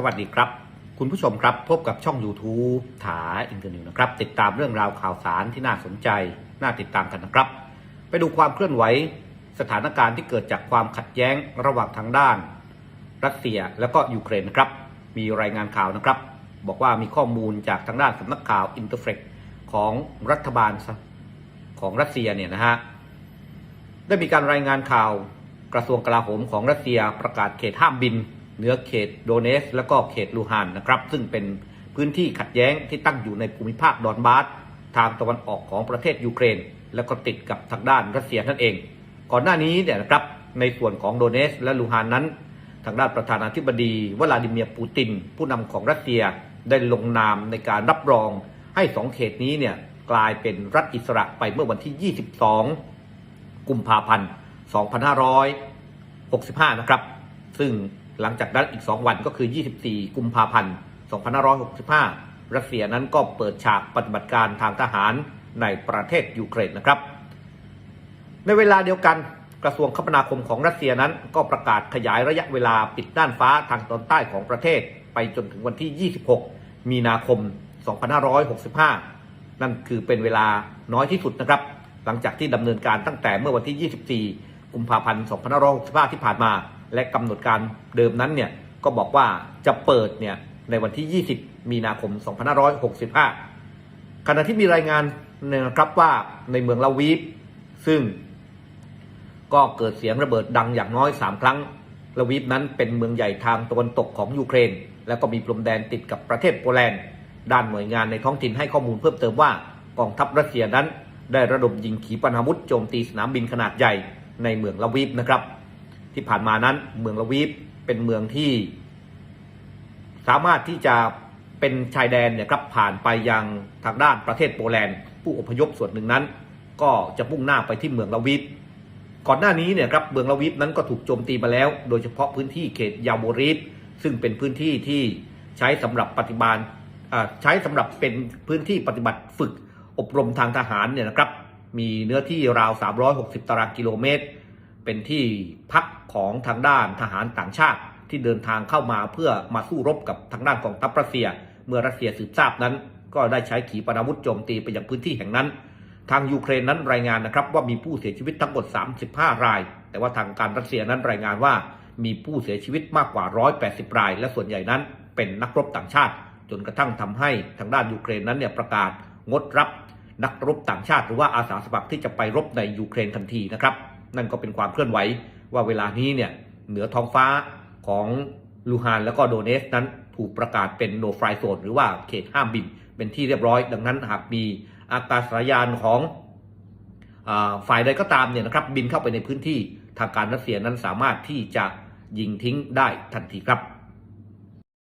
สวัสดีครับ คุณผู้ชมครับพบกับช่อง YouTube ถาอินเตอร์นิวนะครับ ติดตามเรื่องราวข่าวสารที่น่าสนใจ น่าติดตามกันนะครับ ไปดูความเคลื่อนไหว สถานการณ์ที่เกิดจากความขัดแย้งระหว่างทางด้าน รัสเซียแล้วก็ยูเครนนะครับ มีรายงานข่าวนะครับ บอกว่ามีข้อมูลจากทางด้านสำนักข่าวอินเตอร์เฟกของรัฐบาลของรัสเซียเนี่ยนะฮะได้มีการรายงานข่าวกระทรวงกลาโหมของรัสเซียประกาศเขตห้ามบิน เหนือเขตโดเนส และก็เขตลูฮานนะครับ ซึ่งเป็นพื้นที่ขัดแย้งที่ตั้งอยู่ในภูมิภาคดอนบาสทางตะวันออกของประเทศยูเครน แล้วก็ติดกับทางด้านรัสเซียนั่นเอง ก่อนหน้านี้เนี่ยนะครับในส่วนของโดเนส และลูฮานนั้น ทางด้านประธานาธิบดีวลาดิเมียร์ปูติน ผู้นำของรัสเซียได้ลงนามในการรับรองให้สองเขตนี้เนี่ยกลายเป็นรัฐอิสระไปเมื่อวันที่ 22 กุมภาพันธ์ 2565 นะครับ ซึ่ง หลังจากนั้นอีก 2 วันก็คือ 24 กุมภาพันธ์ 2565 รัสเซียนั้นก็เปิดฉากปฏิบัติการทางทหารในประเทศยูเครนนะครับ ในเวลาเดียวกันกระทรวงคมนาคมของรัสเซียนั้น ก็ประกาศขยายระยะเวลาปิดด้านฟ้าทางตอนใต้ของประเทศ ไปจนถึงวันที่ 26 มีนาคม 2565 นั่นคือเป็นเวลาน้อยที่สุดนะครับ หลังจากที่ดำเนินการตั้งแต่เมื่อวันที่ 24 กุมภาพันธ์ 2565 ที่ผ่านมา และกำหนดการเดิมนั้นเนี่ยก็บอกว่าจะเปิดเนี่ยในวันที่ 20 มีนาคม 2565 ขณะที่มีรายงานนะครับว่าในเมืองลาวีฟซึ่งก็เกิดเสียงระเบิดดังอย่างน้อย 3 ครั้งลาวีฟนั้นเป็นเมืองใหญ่ทางตะวันตกของยูเครน แล้วก็มีพรมแดนติดกับประเทศโปแลนด์ ด้านหน่วยงานในท้องถิ่นให้ข้อมูลเพิ่มเติมว่ากองทัพรัสเซียนั้น ได้ระดมยิงขีปนาวุธโจมตีสนามบินขนาดใหญ่ในเมืองลาวีฟนะครับ ที่ผ่านมานั้นเมืองลาวีฟเป็นเมืองที่ สามารถที่จะเป็นชายแดนเนี่ยครับผ่านไปยังทางด้านประเทศโปแลนด์ ผู้อพยพส่วนหนึ่งนั้น ก็จะมุ่งหน้าไปที่เมืองลาวีฟก่อนหน้านี้เนี่ยครับเมืองลาวิฟนั้นก็ถูกโจมตีมาแล้ว โดยเฉพาะพื้นที่เขตยาโบริฟซึ่งเป็นพื้นที่ที่ใช้สำหรับปฏิบัติอ่าใช้สำหรับเป็นพื้นที่ปฏิบัติฝึกอบรมทางทหารเนี่ยนะครับมีเนื้อที่ราว 360 ตารางกิโลเมตร เป็นที่พัก ของทางด้านทหารต่างชาติที่เดินทางเข้ามาเพื่อมาสู้รบกับทางด้านกองทัพรัสเซีย เมื่อรัสเซียสืบทราบนั้น ก็ได้ใช้ขีปนาวุธโจมตีไปยังพื้นที่แห่งนั้น ทางยูเครนนั้นรายงานนะครับว่ามีผู้เสียชีวิตทั้งหมด 35 ราย แต่ว่าทางการรัสเซียนั้นรายงานว่ามีผู้เสียชีวิตมากกว่า 180 ราย และส่วนใหญ่นั้นเป็นนักรบต่างชาติ จนกระทั่งทำให้ทางด้านยูเครนนั้นเนี่ยประกาศงดรับนักรบต่างชาติ หรือว่าอาสาสมัครที่จะไปรบในยูเครนทันทีนะครับ นั่นก็เป็นความเคลื่อนไหว ว่าเวลานี้เนี่ยเหนือท้องฟ้าของลูฮานแล้วก็โดเนสนั้นถูกประกาศเป็นโนฟรายโซนหรือว่าเขตห้ามบินเป็นที่เรียบร้อย ดังนั้นหากมีอากาศยานของอฝ่ายใดก็ตามเนี่ยนะครับบินเข้าไปในพื้นที่ทางการรัสเซียนั้นสามารถที่จะยิงทิ้งได้ทันทีครับ